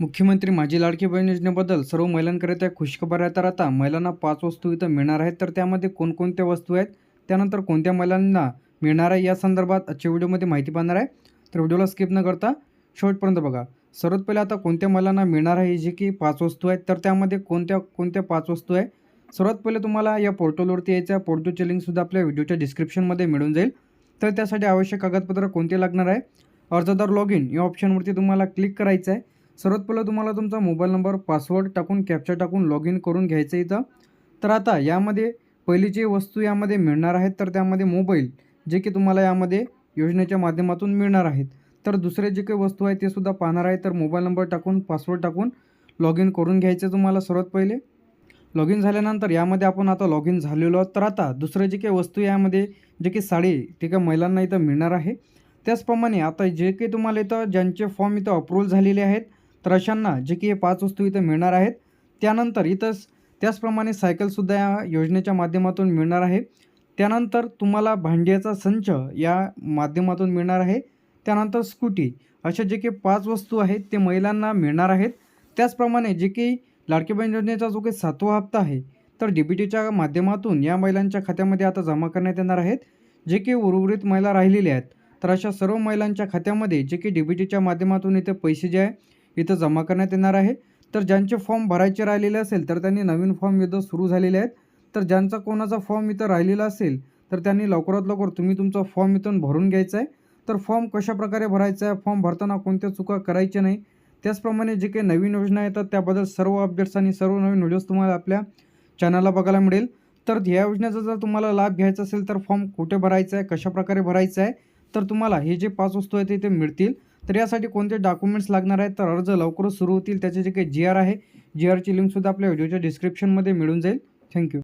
मुख्यमंत्री माझी लाडकी बहीण योजनेबद्दल सर्व महिलांकरिता खुशखबर आहे तर आता महिलांना पाच वस्तू इथं मिळणार आहेत तर त्यामध्ये कोणकोणत्या वस्तू आहेत? त्यानंतर कोणत्या महिलांना मिळणार आहे या संदर्भात आजच्या व्हिडिओमध्ये माहिती पाहणार आहे. तर व्हिडिओला स्किप न करता शेवटपर्यंत बघा. सर्वात पहिले आता कोणत्या महिलांना मिळणार आहे जे की पाच वस्तू आहेत तर त्यामध्ये कोणत्या कोणत्या पाच वस्तू आहे सर्वात पहिले तुम्हाला या पोर्टलवरती यायचं आहे. पोर्टलचे लिंकसुद्धा आपल्या व्हिडिओच्या डिस्क्रिप्शनमध्ये मिळून जाईल. तर त्यासाठी आवश्यक कागदपत्र कोणते लागणार आहे? अर्जदार लॉग इन या ऑप्शनवरती तुम्हाला क्लिक करायचं आहे. सर्वात पहिलं तुम्हाला तुमचा मोबाईल नंबर पासवर्ड टाकून कॅप्चर टाकून लॉग इन करून घ्यायचं इथं. तर आता यामध्ये पहिली जे वस्तू यामध्ये मिळणार आहेत तर त्यामध्ये मोबाईल जे की तुम्हाला यामध्ये योजनेच्या माध्यमातून मिळणार आहेत. तर दुसरे जे काही वस्तू आहे ते सुद्धा पाहणार आहे. तर मोबाईल नंबर टाकून पासवर्ड टाकून लॉग इन करून घ्यायचं तुम्हाला सर्वात पहिले. लॉग इन झाल्यानंतर यामध्ये आपण आता लॉग इन झालेलो आहोत. तर आता दुसरे जे काही वस्तू यामध्ये जे की साडी ठीक आहे महिलांना इथं मिळणार आहे. त्याचप्रमाणे आता जे काही तुम्हाला इथं ज्यांचे फॉर्म इथं अप्रूव्हल झालेले आहेत तर अशांना जे की हे पाच वस्तू इथं मिळणार आहेत. त्यानंतर इथंच त्याचप्रमाणे सायकलसुद्धा या योजनेच्या माध्यमातून मिळणार आहे. त्यानंतर तुम्हाला भांड्याचा संच या माध्यमातून मिळणार आहे. त्यानंतर स्कूटी अशा जे काही पाच वस्तू आहेत ते महिलांना मिळणार आहेत. त्याचप्रमाणे जे की लाडकी बहीण योजनेचा जो काही सातवा हप्ता आहे तर डी बी टीच्या माध्यमातून या महिलांच्या खात्यामध्ये आता जमा करण्यात येणार आहेत. जे की उर्वरित महिला राहिलेल्या आहेत तर अशा सर्व महिलांच्या खात्यामध्ये जे की डी बी टीच्या माध्यमातून इथे पैसे जे आहे इथं जमा करण्यात येणार आहे. तर ज्यांचे फॉर्म भरायचे राहिलेले असेल तर त्यांनी नवीन फॉर्म इथं सुरू झालेले आहेत. तर ज्यांचा कोणाचा फॉर्म इथं राहिलेला असेल तर त्यांनी लवकरात लवकर तुम्ही तुमचा फॉर्म इथून भरून घ्यायचा आहे. तर फॉर्म कशाप्रकारे भरायचा आहे फॉर्म भरताना कोणत्या चुका करायच्या नाही त्याचप्रमाणे जे काही नवीन योजना येतात त्याबद्दल सर्व अपडेट्स आणि सर्व नवीन व्हिडिओज तुम्हाला आपल्या चॅनलला बघायला मिळेल. तर ह्या योजनेचा जर तुम्हाला लाभ घ्यायचा असेल तर फॉर्म कुठे भरायचा आहे कशाप्रकारे भरायचा आहे तर तुम्हाला हे जे पाच वस्तू आहेत ते मिळतील. तर यासाठी कोणते डॉक्युमेंट्स लागणार आहेत? तर अर्ज लवकरच सुरू होतील. त्याचे जे काही जी आर आहे जी आरची लिंकसुद्धा आपल्या व्हिडिओच्या डिस्क्रिप्शनमध्ये मिळून जाईल. थँक्यू